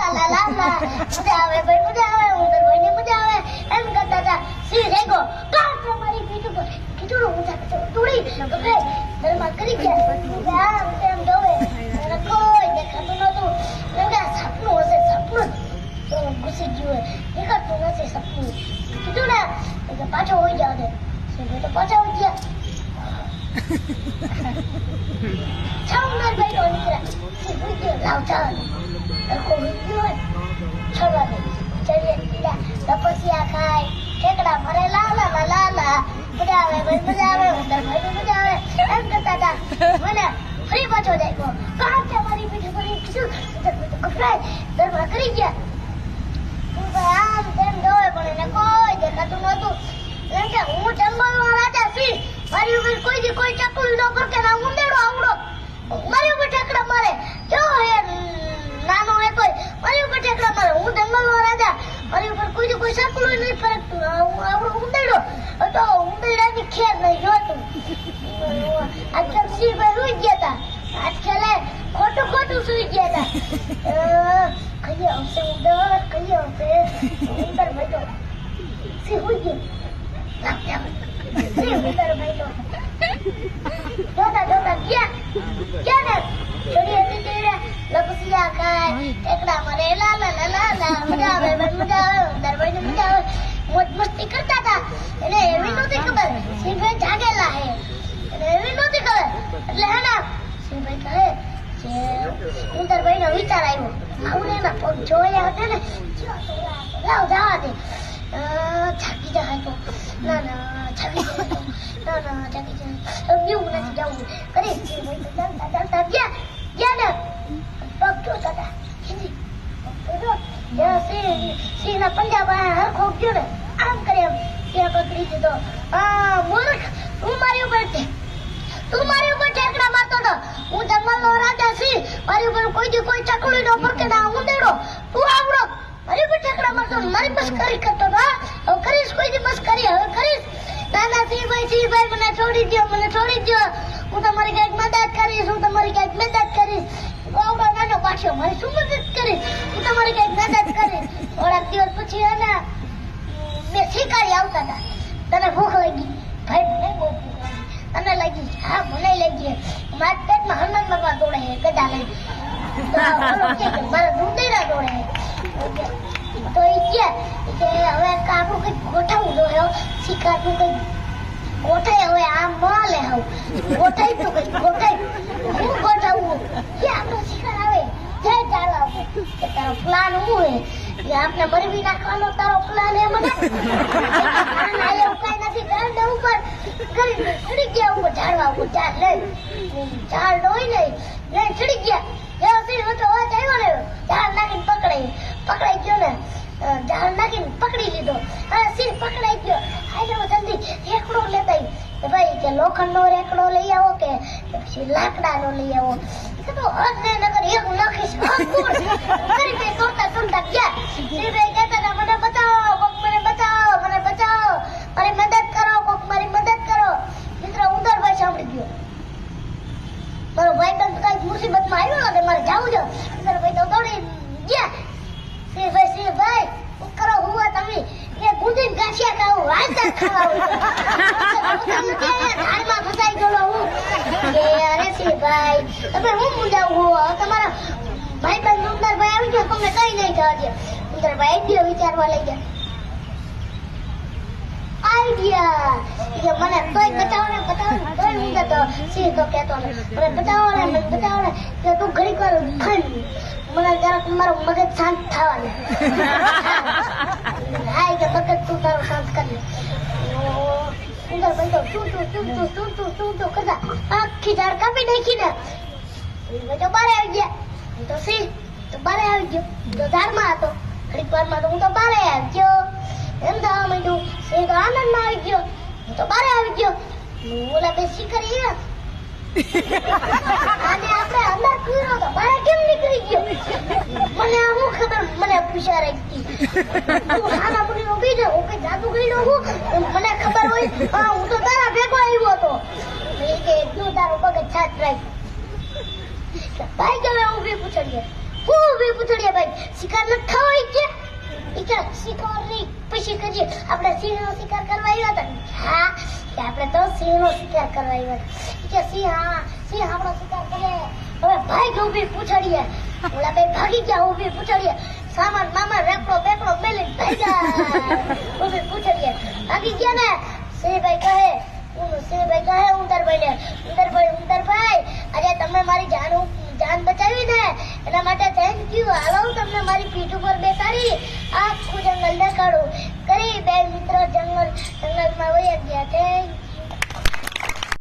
લા લા લા લા. મજા આવે ભાઈ, મજા આવે. ઉંદર ભાઈને મજા આવે. એમ કરતા હતા. સિંહ રેગો કાટ મારી પીઠ ઉપર. કીધું ઊંચા કચરો તોડી તો ભાઈ ધર્મા કરી ગયા. આમ તેમ જોવે. મને કોઈ દેખાતું નહોતું. એમ કે સપનું હશે, સપનું. તો ઘૂસી ગયું દેખાતું નથી સપનું. કીધું ને એટલે પાછો હોઈ જાવ દે. તો પાછા હોઈ 청나라요리라 지구들 나오잖아 고민은 청나라 저리야 나빠지야 가이 개그라 말해 라라라라라 부자왜 뭘 부자왜 뭔데 뭘 부자왜 엠그다다 뭐냐 프리버 조대고 깜짝 ચકલું નહીં ફરકતું આ હું આવડો તો ઉંદેડાની ખેર નહીં જોતું આજકાલ સિંહભાઈ સુઈ ગયા હતા આજકાલ ખોટું ખોટું સુઈ ગયા હતા કઈ આવશે ઉંદર કઈ આવશે ઉંદર ભાઈ તો સિંહ સુઈ ગયો. સિંહ ઉંદર ભાઈ તો જોતા જોતા ગયા. ગયા ને? છોડી હતી તેરે લપસિયા ખાય nói 자기자 하고 나는 자기자 하고 나는 자기자 음료나 지자고 그래 지금 나나나야 તું મારી ઉપર કોઈ દી કોઈ ચકલી નો ઉંદેડો તું આવડો મારી ઉપર ઠેકડા મારતો મારી મસ્કરી કરતો હતો દી મને છોડી દ્યો મને છોડી દ્યો હું તમારી કંઈક મદદ કરીશ હું તમારી કંઈક મદદ કરીશ આવડો નાનો પાછો મારી શું કરીશ હું તમારે કંઈક મદદ કરીશ થોડાક દિવસ પછી હે મેં શિકારી આવતા હતા. તને ભૂખ લાગી. ભાઈ, મને બહુ ભૂખ લાગી. તને લાગી, હા, મને લાગી. મારા પેટમાં હનુમાન બાબા દોડે છે ગદા લઈ મારા દૂધેરા દોડે છે. તો એ કે હવે આપણું કંઈક ગોઠવવું જોઈએ શિકારનું કંઈક ગોઠાય, હવે આમ મળે હું. ગોઠાઈ તો કઈ ગોઠાય. હું ગોઠવું? કે આપણો શિકાર જય ચાલો પ્લાન હું હે? કે આપણે મરવી નાખવાનો તારો પ્લાન એમ એવું કઈ નથી. ઉપર કરી. ચડી ગયા ઉપર ઝાડવા ઝાડ હોય ને, લઈ ગયા. એવો સિંહ ઊંચો અવાજ આવ્યો ને, ઝાડ નાખીને પકડાઈ. પકડાઈ ગયો ને ઝાડ નાખીને પકડી લીધો. હા સિંહ પકડાઈ ગયો. હાલો, જલ્દી રેકડો લેતા ભાઈ, કે લોખંડનો રેકડો લઈ આવો કે પછી લાકડાનો લઈ આવો તો અજને નગર એક નાખીશ કરી કઈ તોડતા તોડતા ગયા સિંહભાઈ કહેતા હતા મને બચાવો કોક મને બચાવો મને બચાવો મારી મદદ કરો કોક મારી મદદ કરો મિત્ર ઉંદરભાઈ સાંભળી ગયો મારો ભાઈ બંધ કંઈક મુસીબતમાં આવ્યો ને મારે જવું ઉંદરભાઈ તો દોડી ગયા શ્રીભાઈ શ્રીભાઈ કરો હુવા તમે એ ગુંદીન ગાંઠિયા ખાવું વાંચા ખાવા તમે હું મુંજાવું? તમારા ભાઈ બંધ ઉંદરભાઈ આવી ગયો, તમને કઈ નહીં થવા ઉંદરભાઈ આવી વિચારવા લઈ ગયા મારું મગજ શાંત થવાનું. દે તું તારું શાંત કરી ઉંદર તો તું આખી ઝાડ કાપી નાખી ને. એ તો બારે આવી ગયા. હું તો સિંહ તો બારે આવી ગયો. હું તો ધારમાં હતો. ઘડીક વારમાં તો હું તો બારે આવી ગયો. એમ થવા માંડ્યું. સિંહ તો આનંદમાં આવી ગયો. હું તો બારે આવી ગયો. ઓલા બે શિકારી એ અને આપણે અંદર કૂર્યો તો બારે કેમ નીકળી ગયો? મને હું ખબર, મને પૂછા રાખી હું સાના મુનિ ઊભી હું કઈ જાદુ ગઈડો હું મને ખબર હોય હા હું તો તારા ભેગો આવ્યો હતો. કે, તું તારું પગ છાત રાખ. भाई क्या मैं वो भी पूछ लिया वो भी पूछ लिया भाई शिकार न था भाई क्या? इतना शिकार रे पीछे कर दिए अपने सिंह और करवाई रहा था हाँ कि अपने तो सिंह और शिकार करवाई रहा क्या सिंह, हाँ, सिंह हमरो शिकार करे। अबे भाई क्यों भी पूछ लिया बोला भाई भागी क्या, वो भी पूछ लिया सामान, मामा रख लो देख लो मिल भाई कहे। उन सिंह भाई अरे तुम्हें मारी જંગલમાં વયા ગયા તે